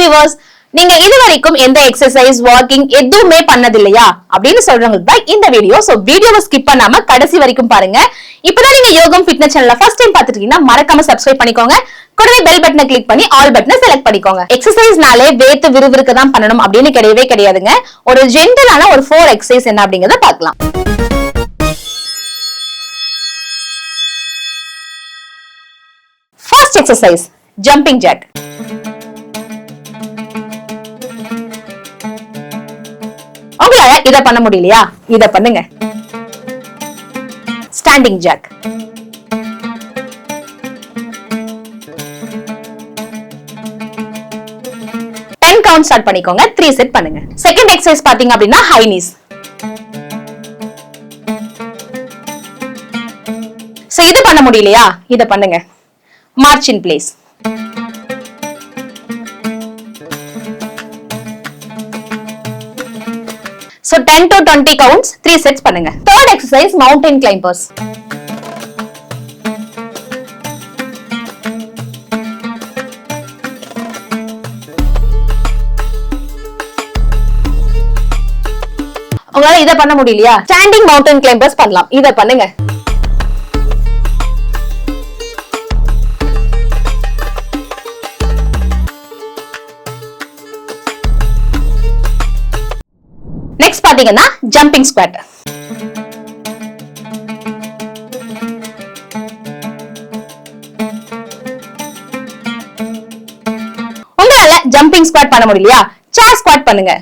Viewers நீங்க இது வரைக்கும் எந்த எக்ஸசைஸ் வாக்கிங் எதுவுமே பண்ணது இல்லையா அப்படின்னு சொல்றவங்களுக்கு தான் இந்த வீடியோ சோ வீடியோவை ஸ்கிப் பண்ணாம கடைசி வரைக்கும் பாருங்க. இப்பதான் நீங்க யோகம் ஃபிட்னஸ் சேனல்ல ஃபர்ஸ்ட் டைம் பாத்துட்டீங்கன்னா மறக்காம சப்ஸ்கிரைப் பண்ணிக்கோங்க. கூடவே பெல் பட்டனை கிளிக் பண்ணி ஆல் பட்டனை செலக்ட் பண்ணிக்கோங்க. எக்ஸசைஸ்னாலே வேத்து விறுவிறுக்க தான் பண்ணணும் அப்படின்னு கிடையவே கிடையாதுங்க. ஒரு ஜென்டலான ஒரு ஃபோர் எக்ஸசைஸ் என்ன அப்படிங்கறத பாக்கலாம் ஃபர்ஸ்ட் எக்ஸசைஸ் ஜம்பிங் ஜாக் இத பண்ண முடியலையா? இத பண்ணுங்க. Standing jack ten count start பண்ணிக்கோங்க. த்ரீ செட் பண்ணுங்க. செகண்ட் எக்ஸசைஸ் பாத்தீங்க அப்படின்னா ஹை நீஸ் சோ இது பண்ண முடியலையா? இத பண்ணுங்க. March in place So 10 to 20 counts, 3 sets பண்ணுங்க. Third exercise, mountain climbers. உங்களால இத பண்ண முடியலையா ஸ்டாண்டிங் மவுண்டன் கிளைம்பர்ஸ் பண்ணலாம் இத பண்ணுங்க பாத்தீங்கன்னா ஜம்பிங் ஸ்குவாட் உங்களால ஜம்பிங் ஸ்குவாட் பண்ண முடியலையா? சேர் ஸ்குவாட் பண்ணுங்க.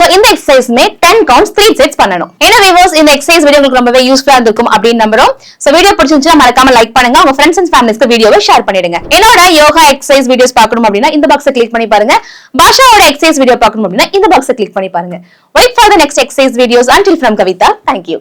சோ இந்த எக்ஸசைஸ்மே 10 கவுண்ட்ஸ் த்ரீ செட்ஸ் பண்ணணும். ஏன்னா வியூவர்ஸ் இந்த எக்ஸசைஸ் வீடியோ உங்களுக்கு ரொம்பவே யூஸ்ஃபுல்லா இருக்கும் அப்படின்னு நம்புறோம். சோ வீடியோ பிடிச்சிருந்துச்சுன்னா மறக்காம லைக் பண்ணுங்க. உங்க ஃப்ரெண்ட்ஸ் அண்ட் ஃபேமிலிஸ்க்கு வீடியோவை ஷேர் பண்ணிடுங்க. என்னோட யோகா எக்ஸசைஸ் வீடியோஸ் பார்க்கணும் அப்படின்னா இந்த பாக்ஸை கிளிக் பண்ணி பாருங்க. பாஷாவோட எக்ஸசைஸ் வீடியோ பார்க்கணும் அப்படின்னா இந்த பாக்ஸை கிளிக் பண்ணி பாருங்க. Wait for the next exercise videos until from Kavitha thank you